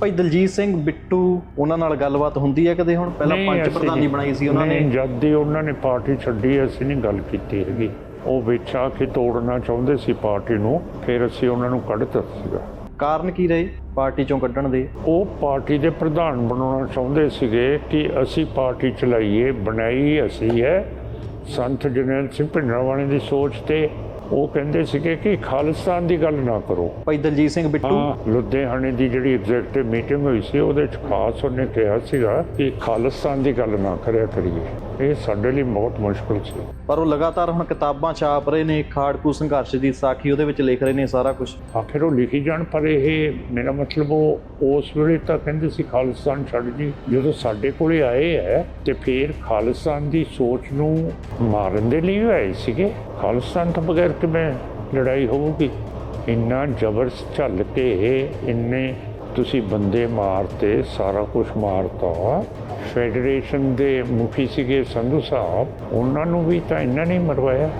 ਭਾਈ ਦਲਜੀਤ ਸਿੰਘ ਬਿੱਟੂ ਉਹਨਾਂ ਨਾਲ ਗੱਲਬਾਤ ਹੁੰਦੀ ਹੈ ਕਦੇ ਹੁਣ? ਪਹਿਲਾਂ ਨਹੀਂ, ਪੰਚ ਅਸੀਂ ਪ੍ਰਧਾਨੀ ਨਹੀਂ- ਬਣਾਈ ਸੀ ਉਹਨਾਂ ਨੇ। ਨਹੀਂ, ਜਦ ਦੀ ਉਹਨਾਂ ਨੇ ਪਾਰਟੀ ਛੱਡੀ ਅਸੀਂ ਨਹੀਂ ਗੱਲ ਕੀਤੀ ਹੈਗੀ। ਉਹ ਵਿੱਚ ਆ ਕੇ ਤੋੜਨਾ ਚਾਹੁੰਦੇ ਸੀ ਪਾਰਟੀ ਨੂੰ ਫਿਰ ਅਸੀਂ ਉਹਨਾਂ ਨੂੰ ਕੱਢ ਦਿੱਤਾ ਸੀਗਾ। ਕਾਰਨ ਕੀ ਰਹੇ? ਪਾਰਟੀ ਚੋਂ ਕੱਢਣ ਦੇ? ਉਹ ਪਾਰਟੀ ਦੇ ਪ੍ਰਧਾਨ ਬਣਾਉਣਾ ਚਾਹੁੰਦੇ ਸੀਗੇ ਕਿ ਅਸੀਂ ਪਾਰਟੀ ਚਲਾਈਏ ਬਣਾਈ ਅਸੀਂ ਹੈ। ਸੰਤ ਜਨਰਲ ਸਿੰਘ ਭਿੰਡਰਾਂਵਾਲੇ ਦੀ ਸੋਚ ਤੇ ਉਹ ਕਹਿੰਦੇ ਸੀਗੇ ਕਿ ਖਾਲਿਸਤਾਨ ਦੀ ਗੱਲ ਨਾ ਕਰੋ। ਭਾਈ ਦਲਜੀਤ ਸਿੰਘ ਬਿੱਟੂ। ਲੁਧਿਆਣੇ ਦੀ ਜਿਹੜੀ ਐਗਜ਼ੈਕਟਿਵ ਮੀਟਿੰਗ ਹੋਈ ਸੀ ਉਹਦੇ ਚ ਖਾਸ ਉਹਨੇ ਕਿਹਾ ਸੀਗਾ ਕਿ ਖਾਲਿਸਤਾਨ ਦੀ ਗੱਲ ਨਾ ਕਰਿਆ ਕਰੀਏ। ਇਹ ਸਾਡੇ ਲਈ ਬਹੁਤ ਮੁਸ਼ਕਲ ਸੀ। ਪਰ ਉਹ ਲਗਾਤਾਰ ਹੁਣ ਕਿਤਾਬਾਂ ਛਾਪ ਰਹੇ ਨੇ ਖਾੜਕੂ ਸੰਘਰਸ਼ ਦੀ ਸਾਖੀ ਉਹਦੇ ਵਿੱਚ ਲਿਖ ਰਹੇ ਨੇ ਸਾਰਾ ਕੁਝ ਆਖਿਰ ਉਹ ਲਿਖੀ ਜਾਣ ਪਰ ਇਹ ਮੇਰਾ ਮਤਲਬ ਉਹ ਉਸ ਵੇਲੇ ਤਾਂ ਕਹਿੰਦੇ ਸੀ ਖਾਲਿਸਤਾਨ ਛੱਡ ਜੀ। ਜਦੋਂ ਸਾਡੇ ਕੋਲੇ ਆਏ ਹੈ ਤੇ ਫਿਰ ਖਾਲਿਸਤਾਨ ਦੀ ਸੋਚ ਨੂੰ ਮਾਰਨ ਦੇ ਲਈ ਆਏ ਸੀਗੇ। ਖਾਲਿਸਤਾਨ ਤੋਂ ਬਗੈਰ ਕਿਵੇਂ ਲੜਾਈ ਹੋਊਗੀ। ਇੰਨਾ ਜ਼ਬਰ ਝੱਲ ਕੇ ਇੰਨੇ ਤੁਸੀਂ ਬੰਦੇ ਮਾਰਤੇ ਸਾਰਾ ਕੁਝ ਮਾਰਤਾ। ਫੈਡਰੇਸ਼ਨ ਦੇ ਮੁਖੀ ਸੀਗੇ ਸੰਧੂ ਸਾਹਿਬ ਉਹਨਾਂ ਨੂੰ ਵੀ ਤਾਂ ਇੰਨਾ ਨਹੀਂ ਮਰਵਾਇਆ।